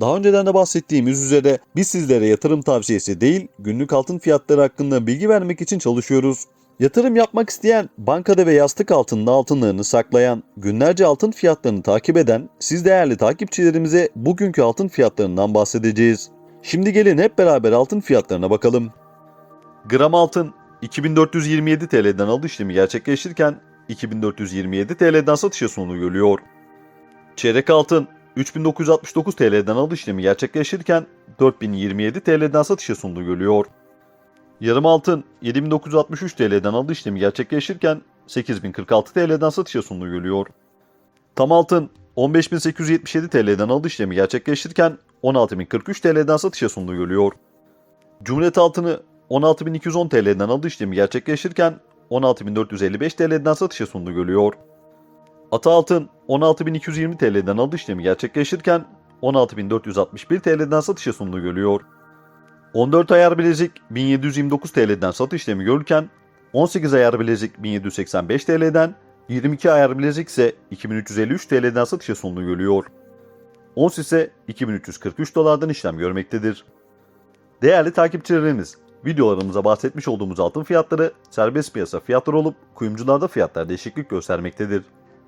Daha önceden de bahsettiğimiz üzere biz sizlere yatırım tavsiyesi değil, günlük altın fiyatları hakkında bilgi vermek için çalışıyoruz. Yatırım yapmak isteyen, bankada ve yastık altında altınlarını saklayan, günlerce altın fiyatlarını takip eden siz değerli takipçilerimize bugünkü altın fiyatlarından bahsedeceğiz. Şimdi gelin hep beraber altın fiyatlarına bakalım. Gram altın 2427 TL'den alış işlemi gerçekleştirirken 2427 TL'den satışa sunuluyor. Çeyrek altın 3969 TL'den alış işlemi gerçekleştirirken 4027 TL'den satışa sunduğu görülüyor. Yarım altın 7963 TL'den alış işlemi gerçekleştirirken 8046 TL'den satışa sunduğu görülüyor. Tam altın 15877 TL'den alış işlemi gerçekleştirirken 16043 TL'den satışa sunduğu görülüyor. Cumhuriyet altını 16210 TL'den alış işlemi gerçekleştirirken 16455 TL'den satışa sunduğu görülüyor. Ata altın 16.220 TL'den alış işlemi gerçekleştirirken 16.461 TL'den satışa sunduğu görülüyor. 14 ayar bilezik 1729 TL'den satış işlemi görürken 18 ayar bilezik 1785 TL'den 22 ayar bilezik ise 2353 TL'den satışa sunduğu görülüyor. Ons ise 2343 dolardan işlem görmektedir. Değerli takipçilerimiz, videolarımıza bahsetmiş olduğumuz altın fiyatları serbest piyasa fiyatları olup kuyumcularda fiyatlar değişiklik göstermektedir.